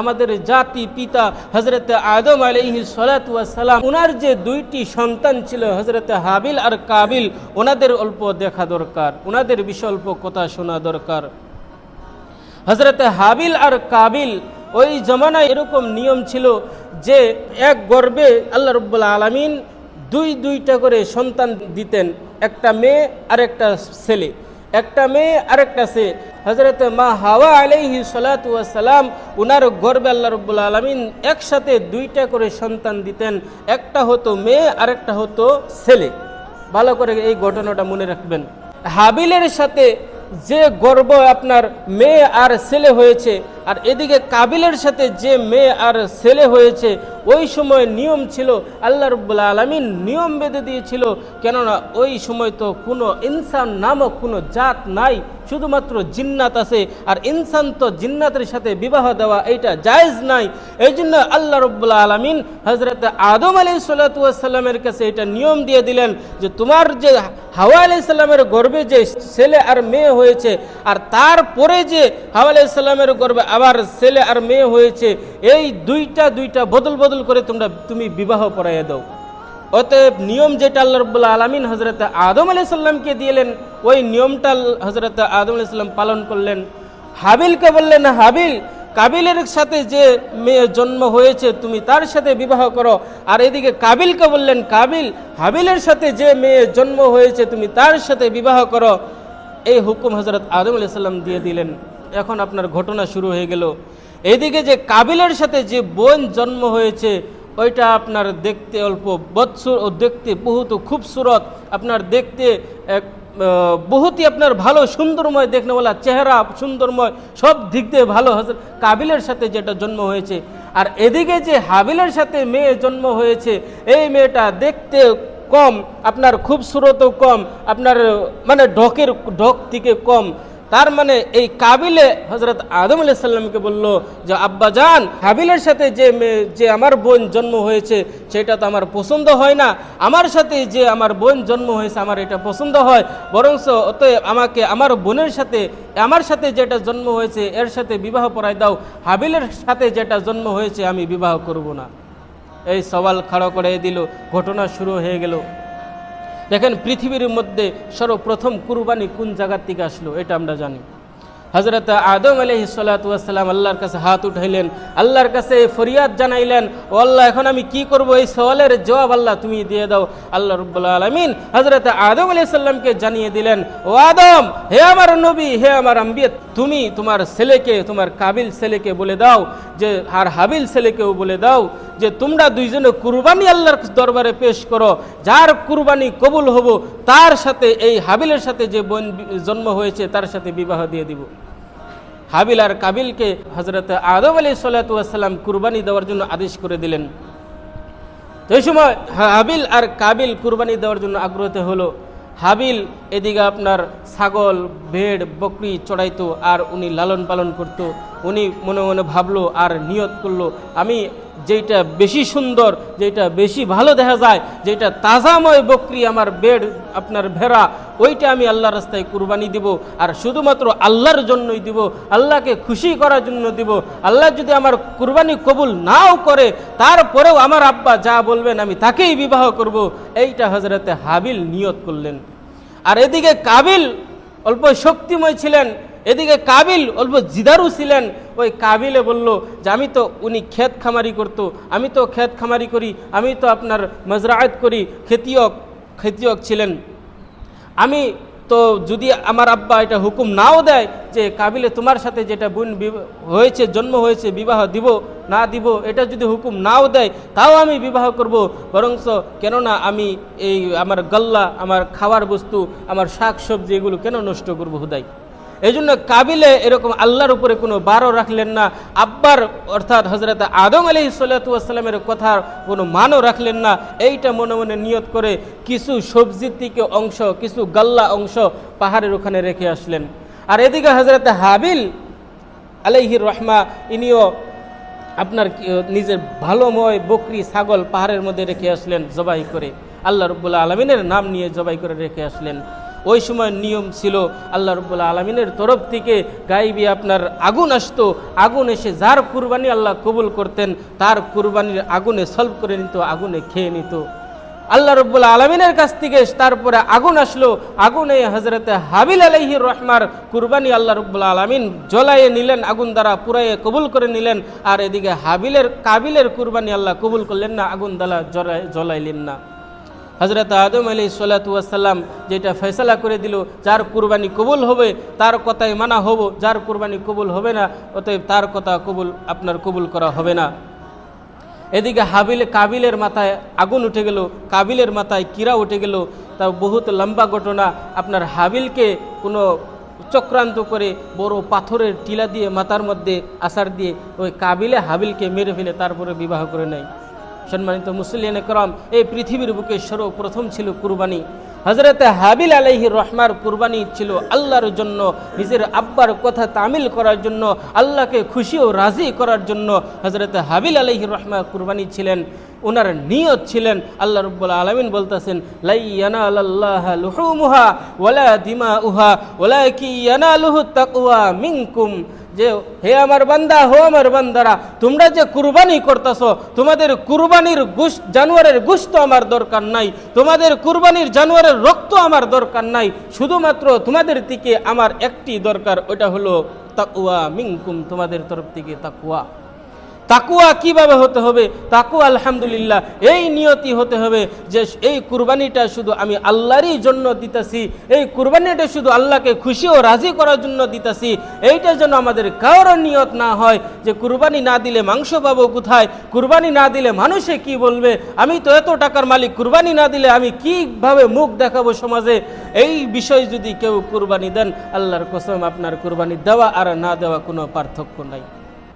আমাদের জাতি পিতা হজরত আদম আলহি সালাম ওনার যে দুইটি সন্তান ছিল হজরত হাবিল আর কাবিল ওনাদের অল্প দেখা দরকার ওনাদের বিষয় অল্প কথা শোনা দরকার। হজরত হাবিল আর কাবিল ওই জমানায় এরকম নিয়ম ছিল যে এক গর্বে আল্লাহ রব্বুল্লা আলমিন দুই দুইটা করে সন্তান দিতেন, একটা মেয়ে আর একটা ছেলে। একটা মেয়ে আর একটা ছেলে। হজরত মা হাওয়া আলাইহি সালাম উনার গর্বে আল্লাহ রব্বুল আলমিন একসাথে দুইটা করে সন্তান দিতেন। একটা হতো মেয়ে আর একটা হতো ছেলে। ভালো করে এই ঘটনাটা মনে রাখবেন। হাবিলের সাথে যে গর্ব আপনার মেয়ে আর ছেলে হয়েছে আর এদিকে কাবিলের সাথে যে মেয়ে আর ছেলে হয়েছে, ওই সময় নিয়ম ছিল, আল্লাহ রব্বুল্লা আলমিন নিয়ম বেঁধে দিয়েছিল, কেননা ওই সময় তো কোনো ইনসান নামক কোনো জাত নাই, শুধুমাত্র জিন্নাত আছে, আর ইনসান তো জিন্নাতের সাথে বিবাহ দেওয়া এইটা জায়েজ নাই। এই জন্য আল্লাহ রব্বুল্লা আলমিন হজরত আদম আলি সাল্লাতামের কাছে এটা নিয়ম দিয়ে দিলেন যে তোমার যে হাওয়া আলি সাল্লামের গর্বে যে ছেলে আর মেয়ে হয়েছে, আর তারপরে যে হাওয়া আলি সাল্লামের গর্বে আবার ছেলে আর মেয়ে হয়েছে, এই দুইটা দুইটা বদল বদল করে তোমরা, তুমি বিবাহ পড়াইয়া দাও। অতএব নিয়ম যেটা আল্লাহ রব্বুল্লা আলমিন হজরত আদম আলি সাল্লামকে দিলেন ওই নিয়মটা হজরত আদম আলি সাল্লাম পালন করলেন। হাবিলকে বললেন, হাবিল, কাবিলের সাথে যে মেয়ে জন্ম হয়েছে, তুমি তার সাথে বিবাহ করো। আর এদিকে কাবিলকে বললেন, কাবিল, হাবিলের সাথে যে মেয়ে জন্ম হয়েছে, তুমি তার সাথে বিবাহ করো। এই হুকুম হজরত আদম আলি সাল্লাম দিয়ে দিলেন। এখন আপনার ঘটনা শুরু হয়ে গেল। এদিকে যে কাবিলের সাথে যে বোন জন্ম হয়েছে, ওইটা আপনার দেখতে অল্প বৎসর ও দেখতে বহুত খুবসুরত। আপনার দেখতে এক বহুতই আপনার ভালো, সুন্দরময় দেখনেওয়ালা চেহারা সুন্দরময়, সব দিক দিয়ে ভালো। হজরত কাবিলের সাথে যেটা জন্ম হয়েছে। আর এদিকে যে হাবিলের সাথে মেয়ে জন্ম হয়েছে, এই মেয়েটা দেখতে কম, আপনার খুবসুরতও কম, আপনার মানে ঢকের, ঢক থেকে কম। তার মানে এই কাবিলে হজরত আদম আলি সাল্লামকে বলল যে, আব্বা যান হাবিলের সাথে যে যে আমার বোন জন্ম হয়েছে, সেটা তো আমার পছন্দ হয় না। আমার সাথে যে আমার বোন জন্ম হয়েছে, আমার এটা পছন্দ হয়। বরঞ্চ অতএব আমাকে আমার বোনের সাথে, আমার সাথে যেটা জন্ম হয়েছে, এর সাথে বিবাহ পড়ায় দাও। হাবিলের সাথে যেটা জন্ম হয়েছে, আমি বিবাহ করব না। এই সওয়াল খাড়ো করে দিল। ঘটনা শুরু হয়ে গেল। দেখেন পৃথিবীর মধ্যে সর্বপ্রথম কুরবানি কোন জায়গার থেকে আসলো, এটা আমরা জানি। হজরত আদম আলহি সাল্লাম আল্লাহর কাছে হাত উঠাইলেন, আল্লাহর কাছে ফরিয়াদ জানাইলেন, ও আল্লাহ, এখন আমি কি করব? এই সওয়ালের জবাব আল্লাহ তুমি দিয়ে দাও। আল্লাহ রব্বুল্লা আলমিন হজরত আদম আলি সাল্লামকে জানিয়ে দিলেন, ও আদম, হে আমার নবী, হে আমার আম্বিয়ত তুমি তোমার ছেলেকে, তোমার কাবিল ছেলেকে বলে দাও, যে আর হাবিল ছেলেকেও বলে দাও যে তোমরা দুইজনে কুরবানি আল্লাহর দরবারে পেশ করো, যার কুরবানি কবুল হব, তার সাথে, এই হাবিলের সাথে যে বোন জন্ম হয়েছে, তার সাথে বিবাহ দিয়ে দিব। হাবিল আর কাবিলকে হজরত আদম আলী সাল্লাতাম কুরবানি দেওয়ার জন্য আদেশ করে দিলেন। এই সময় হাবিল আর কাবিল কুরবানি দেওয়ার জন্য আগ্রহতে হলো। হাবিল এদিকে আপনার ছাগল, ভেড়, বকরি চড়াইতো আর উনি লালন পালন করত। উনি মনে মনে ভাবলো, আর নিয়ত করল। আমি যেটা বেশি সুন্দর যেটা বেশি ভালো দেখা যায় যেটা তাজাময় বকরি আমার বেড়, আপনার ভেড়া, ওইটা আমি আল্লাহ রাস্তায় কুরবানি দিব। আর শুধুমাত্র আল্লাহর জন্যই দিব, আল্লাহকে খুশি করার জন্য দিব। আল্লাহ যদি আমার কুরবানি কবুল নাও করে, তারপরেও আমার আব্বা যা বলবেন আমি তাকেই বিবাহ করব। এইটা হজরতে হাবিল নিয়ত করলেন। আর এদিকে কাবিল অল্প শক্তিময় ছিলেন এদিকে কাবিল অল্প জিদারু ছিলেন। ওই কাবিলে বলল, যে আমি তো উনি ক্ষেত খামারি করত, আমি তো ক্ষেত খামারি করি, আমি তো আপনার মজরায়ত করি, খেতিয়ক খেতিয়ক ছিলেন। আমি তো যদি আমার আব্বা এটা হুকুম নাও দেয় যে কাবিলে তোমার সাথে যেটা বোন হয়েছে, জন্ম হয়েছে, বিবাহ দিব, না দিব, এটা যদি হুকুম নাও দেয়, তাও আমি বিবাহ করব। বরংস কেননা আমি এই আমার গল্লা, আমার খাওয়ার বস্তু, আমার শাক সবজি এগুলো কেন নষ্ট করব হুদাই? এই জন্য কাবিলে এরকম আল্লাহর উপরে কোনো বারও রাখলেন না। আব্বার, অর্থাৎ হজরত আদম আলি সাল্লাতামের কথার কোনো মানও রাখলেন না। এইটা মনে মনে নিয়ত করে কিছু সবজির থেকে অংশ, কিছু গাল্লা অংশ পাহাড়ের ওখানে রেখে আসলেন। আর এদিকে হজরত হাবিল আলাইহির রহমা, ইনিও আপনার নিজের ভালোময় বকরি, ছাগল পাহাড়ের মধ্যে রেখে আসলেন, জবাই করে। আল্লাহ রব্বুল্লা আলমিনের নাম নিয়ে জবাই করে রেখে আসলেন। ওই সময় নিয়ম ছিল আল্লাহ রব্বুল্লা আলমিনের তরফ থেকে গাইবি আপনার আগুন আসতো, আগুন এসে যার কুরবানি আল্লাহ কবুল করতেন, তার কুরবানির আগুনে সলভ করে নিত, আগুনে খেয়ে নিত। আল্লাহ রব্বুল আলমিনের কাছ থেকে তারপরে আগুন আসলো, আগুনে হজরতে হাবিল আলহির রহমার কুরবানি আল্লাহ রব্বুল আলমিন জ্বলাইয়ে নিলেন, আগুন দ্বারা পুরাইয়ে কবুল করে নিলেন, আর এদিকে হাবিলের, কাবিলের কুরবানি আল্লাহ কবুল করলেন না, আগুন দ্বারা জ্বলাই জ্বলাইলেন না। হজরত আদম আলী সাল্লাতাম যেটা ফেসলা করে দিল, যার কুরবানি কবুল হবে, তার কথাই মানা হব, যার কুরবানি কবুল হবে না, অতএব তার কথা কবুল, আপনার কবুল করা হবে না। এদিকে হাবিলে কাবিলের মাথায় আগুন উঠে গেল, কাবিলের মাথায় কিরা উঠে গেল তা বহুত লম্বা ঘটনা। আপনার হাবিলকে কোনো চক্রান্ত করে বড় পাথরের টিলা দিয়ে মাথার মধ্যে আসার দিয়ে ওই কাবিলে হাবিলকে মেরে ফেলে, তারপরে বিবাহ করে নেয়। সম্মানিত মুসলিয়ান করম এই পৃথিবীর বুকে সর্বপ্রথম ছিল কুরবানি। হজরতে হাবিল আলহি রহমার কুরবানি ছিল আল্লাহর জন্য, নিজের আব্বার কথা তামিল করার জন্য, আল্লাহকে খুশি ও রাজি করার জন্য হজরতে হাবিল আলহি রহমা কুরবানি ছিলেন। ওনার নিয়ত ছিলেন, আল্লাহ রব্বুল আলমিন বলতেছেন লাইয়ানা ওলা দিমা উহা ওলা কি যে, হে আমার বান্দা, হো আমার বান্দারা, তোমরা যে কুরবানি করতেছ, তোমাদের কুরবানির গুস জানোয়ারের গুস তো আমার দরকার নাই, তোমাদের কুরবানির জানোয়ারের রক্ত আমার দরকার নাই, শুধুমাত্র তোমাদের দিকে আমার একটি দরকার ওটা হলো তাকুয়া মিংকুম তোমাদের তরফ থেকে তাকুয়া তাকুয়া কীভাবে হতে হবে? তাকুয়া আলহামদুলিল্লাহ, এই নিয়তি হতে হবে যে এই কুরবানিটা শুধু আমি আল্লাহরই জন্য দিতেছি, এই কুরবানিটা শুধু আল্লাহকে খুশি ও রাজি করার জন্য দিতেছি, এইটা যেন আমাদের কারোর নিয়ত না হয় যে কুরবানি না দিলে মাংস পাবো কোথায়, কুরবানি না দিলে মানুষে কি বলবে? আমি তো এত টাকার মালিক, কুরবানি না দিলে আমি কীভাবে মুখ দেখাবো সমাজে? এই বিষয় যদি কেউ কুরবানি দেন, আল্লাহর কসম আপনার কুরবানি দেওয়া আর না দেওয়া কোনো পার্থক্য নাই।